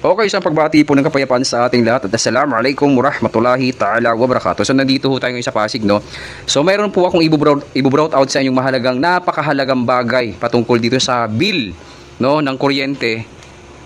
Okay, isang pagbati po ng kapayapaan sa ating lahat at Assalamualaikum warahmatullahi ta'ala wabarakatuh. So nandito ho tayo ngayon sa Pasig, no? So mayroon po akong ibubrout out sa inyong mahalagang, napakahalagang bagay patungkol dito sa bill, no, ng kuryente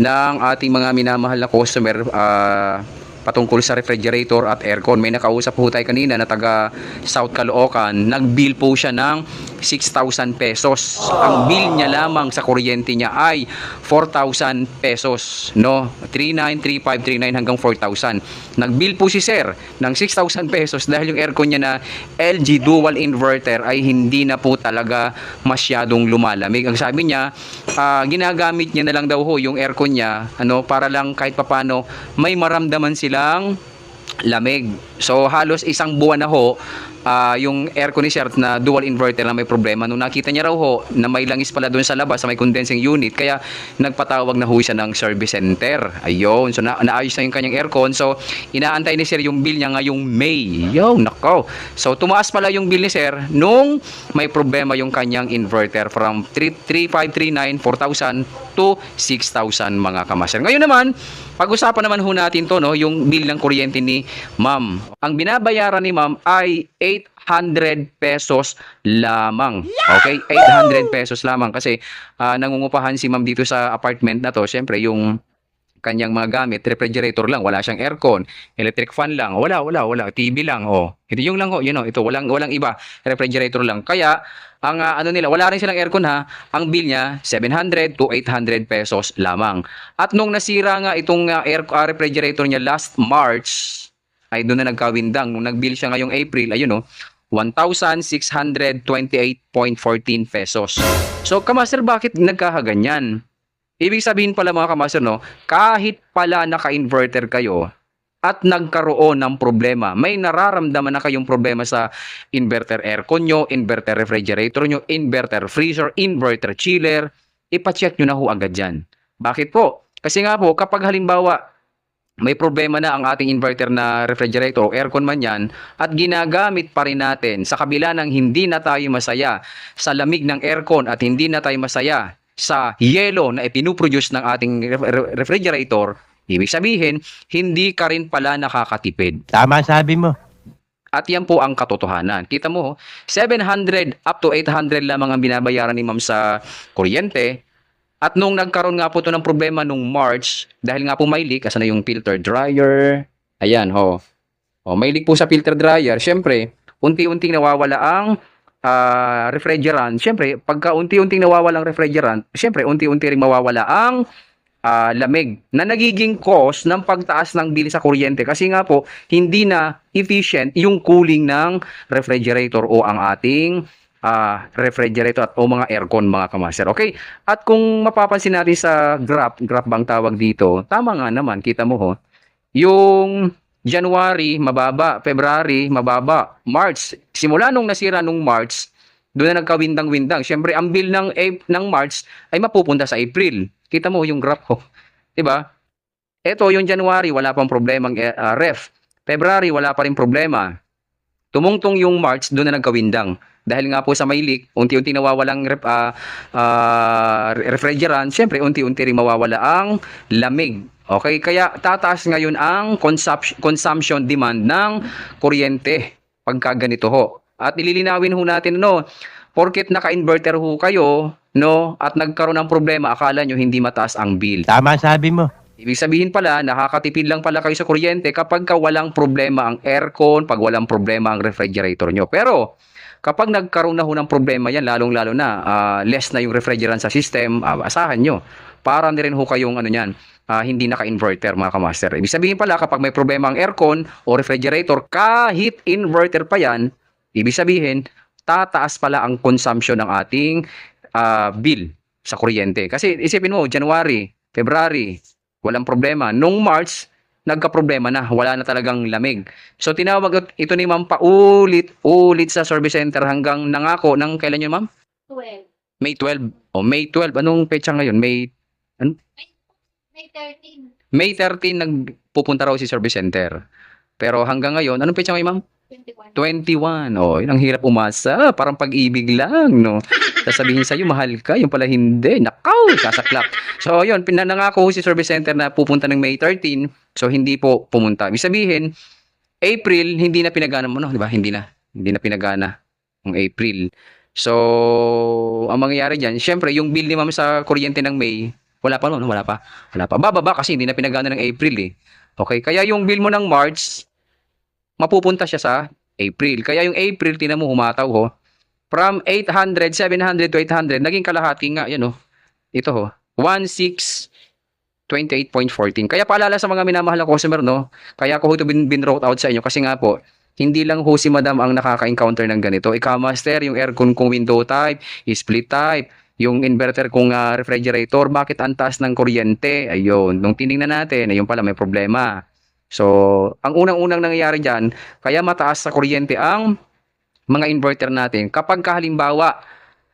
ng ating mga minamahal na customer ah, patungkol sa refrigerator at aircon. May nakausap po tayo kanina na taga South Caloocan. Nag-bill po siya ng 6,000 pesos. Ang bill niya lamang sa kuryente niya ay 4,000 pesos. No? 39,3539 hanggang 4,000. Nag-bill po si sir ng 6,000 pesos dahil yung aircon niya na LG dual inverter ay hindi na po talaga masyadong lumalamig. Ang sabi niya, ah, ginagamit niya na lang daw ho yung aircon niya ano, para lang kahit papano may maramdaman silang lamig. So halos isang buwan na ho ah, yung aircon ni Sir na dual inverter na may problema. Nung nakita niya raw ho na may langis pala doon sa labas sa may condensing unit kaya nagpatawag na ho siya ng service center. Ayun. So na naayos na yung kanyang aircon. So inaantay ni Sir yung bill niya ngayong May. Yo, nako. So tumaas pala yung bill ni Sir nung may problema yung kanyang inverter from 3,3539 4,000 to 6,000 mga kamaster. Ngayon naman, pag-usapan naman ho natin to no, yung bill ng kuryente ni Ma'am. Ang binabayaran ni Ma'am ay 800 pesos lamang. Okay? 800 pesos lamang kasi ah, nangungupahan si Ma'am dito sa apartment na to. Syempre yung kanyang mga gamit, refrigerator lang, wala siyang aircon, electric fan lang, wala, wala, wala, TV lang, oh. Ito yung lang, oh, you know, ito, walang, walang iba, refrigerator lang. Kaya, ang ah, ano nila, wala rin silang aircon ha, ang bill niya, 700 to 800 pesos lamang. At nung nasira nga itong ah, air, ah, refrigerator niya last March, ay doon na nagkawindang. Nung nag-bill siya ngayong April, ayun oh, 1,628.14 pesos. So, kamaster, bakit nagkakaganyan? Ibig sabihin pala mga kamaster, no, kahit pala naka-inverter kayo at nagkaroon ng problema, may nararamdaman na kayong problema sa inverter aircon nyo, inverter refrigerator nyo, inverter freezer, inverter chiller, ipacheck nyo na ho agad yan. Bakit po? Kasi nga po, kapag halimbawa, may problema na ang ating inverter na refrigerator o aircon man yan at ginagamit pa rin natin sa kabila ng hindi na tayo masaya sa lamig ng aircon at hindi na tayo masaya sa yelo na ipinuproduce ng ating ref- re- refrigerator, ibig sabihin, hindi ka rin pala nakakatipid. Tama sabi mo. At yan po ang katotohanan. Kita mo, 700 up to 800 lamang ang binabayaran ni ma'am sa kuryente. At nung nagkaroon nga po to ng problema nung March, dahil nga po may leak, asa na yung filter dryer, ayan ho. O, may leak po sa filter dryer, syempre, unti-unting nawawala ang ah, refrigerant. Syempre, pagka unti-unting nawawala ang refrigerant, syempre, unti-unti rin mawawala ang ah, lamig na nagiging cause ng pagtaas ng bill sa kuryente kasi nga po hindi na efficient yung cooling ng refrigerator o ang ating ah, refrigerator at o mga aircon mga kamaster. Okay? At kung mapapansin natin sa graph, graph bang tawag dito, tama nga naman, kita mo ho, yung January, mababa. February, mababa. March, simula nung nasira nung March, doon na nagkawindang-windang. Siyempre, ang bill ng, Ap- ng March ay mapupunta sa April. Kita mo yung graph ko. 'Di ba? Ito, yung January, wala pang problemang eh, ah, ref. February, wala pa rin problema. Tumungtong yung March, doon na nagkawindang. Dahil nga po sa may leak, unti-unti nawawalang ref, ah, ah, refrigerant, syempre unti-unti rin mawawala ang lamig. Okay, kaya tataas ngayon ang consumption, consumption demand ng kuryente pagka ganito ho. At ililinawin ho natin no, porket naka-inverter ho kayo, no, at nagkaroon ng problema, akala nyo hindi mataas ang bill. Tama sabi mo. Ibig sabihin pala, nakakatipid lang pala kayo sa kuryente kapag ka walang problema ang aircon, pag walang problema ang refrigerator nyo. Pero, kapag nagkaroon na ho ng problema yan, lalong-lalo na, ah, less na yung refrigerant sa system, ah, asahan nyo. Para na rin ho kayong ano yan, ah, hindi naka-inverter mga kamaster. Ibig sabihin pala, kapag may problema ang aircon o refrigerator, kahit inverter pa yan, ibig sabihin, tataas pala ang consumption ng ating ah, bill sa kuryente. Kasi isipin mo, January, February, walang problema. Nung March, nagka-problema na, wala na talagang lamig. So tinawag ito ni ma'am paulit-ulit sa service center hanggang nangako ng kailan yun ma'am? 12. May 12. O May 12. Anong petsa ngayon? May May 13. May 13 nagpupunta raw si service center. Pero hanggang ngayon, anong petsa ngayon ma'am? 21. 21. Oh, yun ang hirap umasa. Parang pag-ibig lang, no? Sasabihin sa'yo, mahal ka. Yung pala hindi. Nakaw! Kasaklap. So, yun. Pinanangako ho si Service Center na pupunta ng May 13. So, hindi po pumunta. Ibig sabihin, April, hindi na pinagana mo, no? Di ba? Hindi na. Hindi na pinagana. Yung April. So, ang mangyayari dyan, syempre, yung bill ni ma'am sa kuryente ng May, wala pa, no? Wala pa. Wala pa. Bababa kasi hindi na pinagana ng April, eh. Okay? Kaya yung bill mo ng March, mapupunta siya sa April. Kaya yung April, tinan mo, humataw ho. From 800, 700 to 800, naging kalahati nga, yan ho. Ito ho. 1628.14. Kaya paalala sa mga minamahal na customer, no? Kaya ko ho ito bin, bin out sa inyo kasi nga po, hindi lang ho si madam ang nakaka-encounter ng ganito. Ikaw, master, yung aircon kung window type, split type, yung inverter kung ah, refrigerator, bakit ang taas ng kuryente? Ayun, nung tiningnan natin, ayun pala, may problema. So, ang unang-unang nangyayari dyan, kaya mataas sa kuryente ang mga inverter natin kapag halimbawa,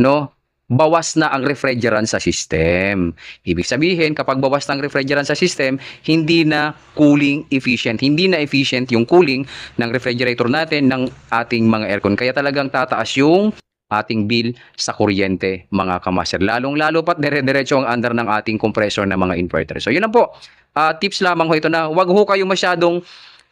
no, bawas na ang refrigerant sa system. Ibig sabihin, kapag bawas na ang refrigerant sa system, hindi na cooling efficient. Hindi na efficient yung cooling ng refrigerator natin ng ating mga aircon. Kaya talagang tataas yung ating bill sa kuryente, mga kamaster. Lalong-lalo pat dire-diretso ang under ng ating compressor na mga inverter. So, yun lang po. Ah, tips lamang ho ito na wag ho kayo masyadong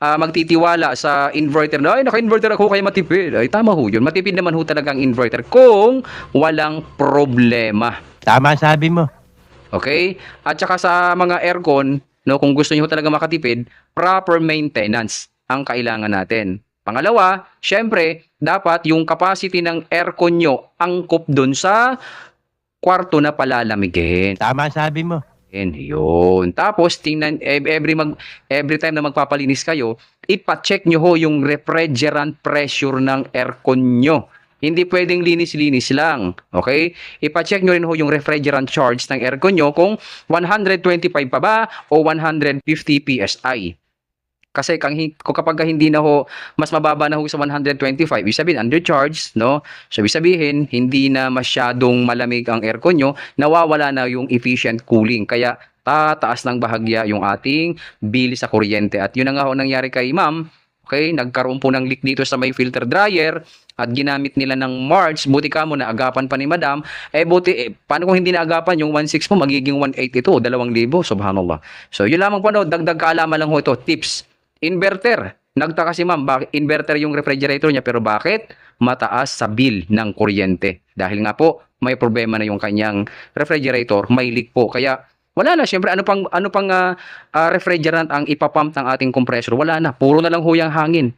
ah, magtitiwala sa inverter na, ay, naka-inverter ako kaya matipid. Ay, tama ho yun. Matipid naman ho talaga ang inverter kung walang problema. Tama sabi mo. Okay? At saka sa mga aircon, no, kung gusto niyo talaga makatipid, proper maintenance ang kailangan natin. Pangalawa, syempre, dapat yung capacity ng aircon nyo angkop dun sa kwarto na palalamigin. Tama sabi mo. Yan, yun. Tapos, tingnan, ev- every, mag, every time na magpapalinis kayo, ipacheck nyo ho yung refrigerant pressure ng aircon nyo. Hindi pwedeng linis-linis lang. Okay? Ipacheck nyo rin ho yung refrigerant charge ng aircon nyo kung 125 pa ba o 150 PSI. Kasi kung, hi- kung kapag hindi na ho, mas mababa na ho sa 125, ibig sabihin undercharged, no? So, ibig sabihin, hindi na masyadong malamig ang aircon nyo, nawawala na yung efficient cooling. Kaya, tataas ng bahagya yung ating bill sa kuryente. At yun na nga ho nangyari kay ma'am, okay, nagkaroon po ng leak dito sa may filter dryer, at ginamit nila ng March, buti ka mo na agapan pa ni madam, eh buti, eh, paano kung hindi naagapan yung 1.6 mo, magiging 1.8 ito, 2,000, subhanallah. So, yun lamang po, no, dagdag kaalaman lang ho ito, tips, inverter. Nagtaka si ma'am, bakit inverter yung refrigerator niya pero bakit mataas sa bill ng kuryente? Dahil nga po may problema na yung kanyang refrigerator, may leak po. Kaya wala na, syempre ano pang ano pang ah, ah, refrigerant ang ipapump ng ating compressor? Wala na, puro na lang huyang hangin.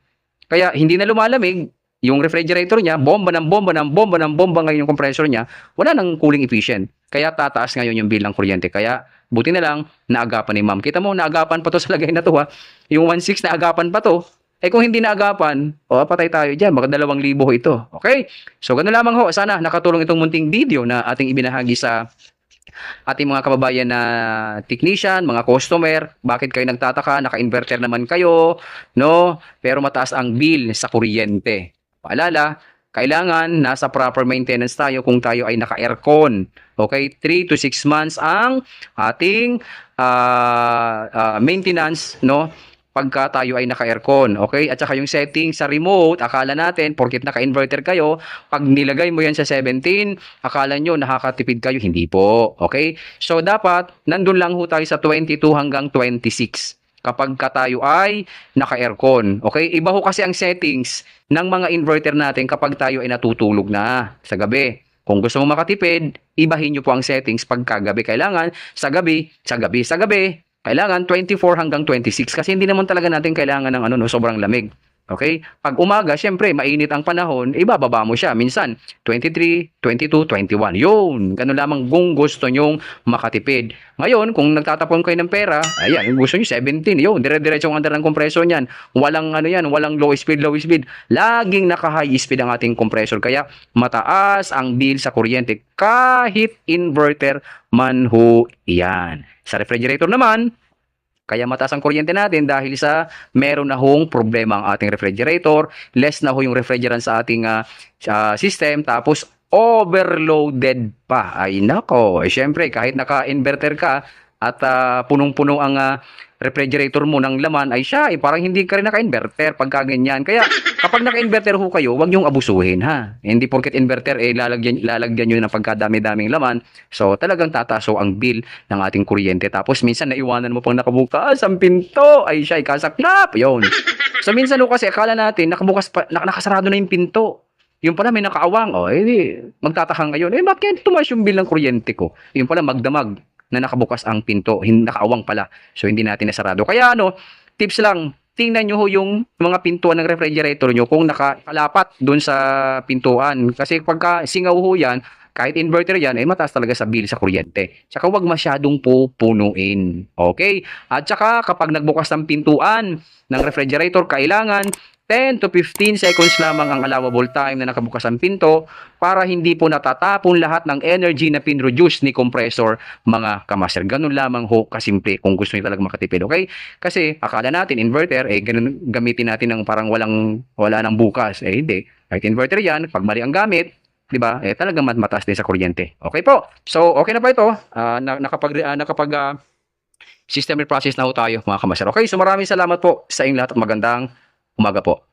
Kaya hindi na lumalamig yung refrigerator niya, bomba ng bomba ng bomba ng bomba ngayon yung compressor niya, wala nang cooling efficient. Kaya tataas ngayon yung bill ng kuryente. Kaya buti na lang naagapan ni ma'am. Kita mo, naagapan pa to sa lagay na to ha. Yung 1.6 na agapan pa to. Eh kung hindi naagapan, o patay tayo dyan. Baka dalawang libo ho ito. Okay? So ganun lamang ho. Sana nakatulong itong munting video na ating ibinahagi sa ating mga kababayan na technician, mga customer, bakit kayo nagtataka, naka-inverter naman kayo, no? Pero mataas ang bill sa kuryente. Paalala, kailangan nasa proper maintenance tayo kung tayo ay naka-aircon. Okay? 3 to 6 months ang ating ah, ah, maintenance, no? pagka tayo ay naka-aircon, okay? At saka yung setting sa remote, akala natin, porkit naka-inverter kayo, pag nilagay mo yan sa 17, akala nyo nakakatipid kayo, hindi po, okay? So, dapat, nandun lang ho tayo sa 22 hanggang 26 kapag ka tayo ay naka-aircon, okay? Iba ho kasi ang settings ng mga inverter natin kapag tayo ay natutulog na sa gabi. Kung gusto mo makatipid, ibahin nyo po ang settings pagkagabi. Kailangan sa gabi, sa gabi, sa gabi, kailangan 24 hanggang 26 kasi hindi naman talaga natin kailangan ng ano no, sobrang lamig. Okay? Pag umaga, syempre, mainit ang panahon, ibababa mo siya. Minsan, 23, 22, 21. Yun. Ganun lamang kung gusto nyong makatipid. Ngayon, kung nagtatapon kayo ng pera, ayan, gusto nyo 17. Yun, dire-diretso ang under ng kompresor niyan. Walang ano yan, walang low speed, low speed. Laging naka-high speed ang ating compressor. Kaya, mataas ang bill sa kuryente kahit inverter man ho yan. Sa refrigerator naman, kaya mataas ang kuryente natin dahil sa meron na hong problema ang ating refrigerator, less na ho yung refrigerant sa ating ah, ah, system, tapos overloaded pa. Ay nako, eh, syempre kahit naka-inverter ka, at ah, punong-puno ang ah, refrigerator mo ng laman ay siya, eh, parang hindi ka rin naka-inverter pagka ganyan. Kaya kapag naka-inverter ho kayo, huwag niyong abusuhin ha. Hindi porket inverter eh lalagyan lalagyan niyo ng pagkadami-daming laman. So talagang tataso ang bill ng ating kuryente. Tapos minsan naiwanan mo pang nakabukas ang pinto, ay siya ikasaklap. 'Yon. So minsan ho kasi akala natin nakabukas pa, nak- nakasarado na yung pinto. Yung pala may nakaawang. Oh, eh magtataka ngayon. Eh bakit tumaas yung bill ng kuryente ko? Yung pala magdamag na nakabukas ang pinto, nakaawang pala. So hindi natin nasarado. Kaya ano, tips lang, tingnan nyo ho yung mga pintuan ng refrigerator nyo kung nakalapat dun sa pintuan. Kasi pagka singaw ho yan, kahit inverter yan, eh mataas talaga sa bill sa kuryente. Tsaka huwag masyadong pupunuin. Okay? At tsaka kapag nagbukas ng pintuan ng refrigerator, kailangan 10 to 15 seconds lamang ang allowable time na nakabukas ang pinto para hindi po natatapon lahat ng energy na pinroduce ni compressor mga kamaster. Ganun lamang ho kasimple kung gusto niyo talaga makatipid. Okay? Kasi akala natin inverter, eh ganun gamitin natin ng parang walang wala nang bukas. Eh hindi. Kahit inverter yan, pag mali ang gamit, 'di ba? Eh talagang mat mataas din sa kuryente. Okay po. So, okay na ba ito? Na, nakapag ah, nakapag ah, system process na ho tayo mga kamaster. Okay, so maraming salamat po sa inyong lahat at magandang umaga po.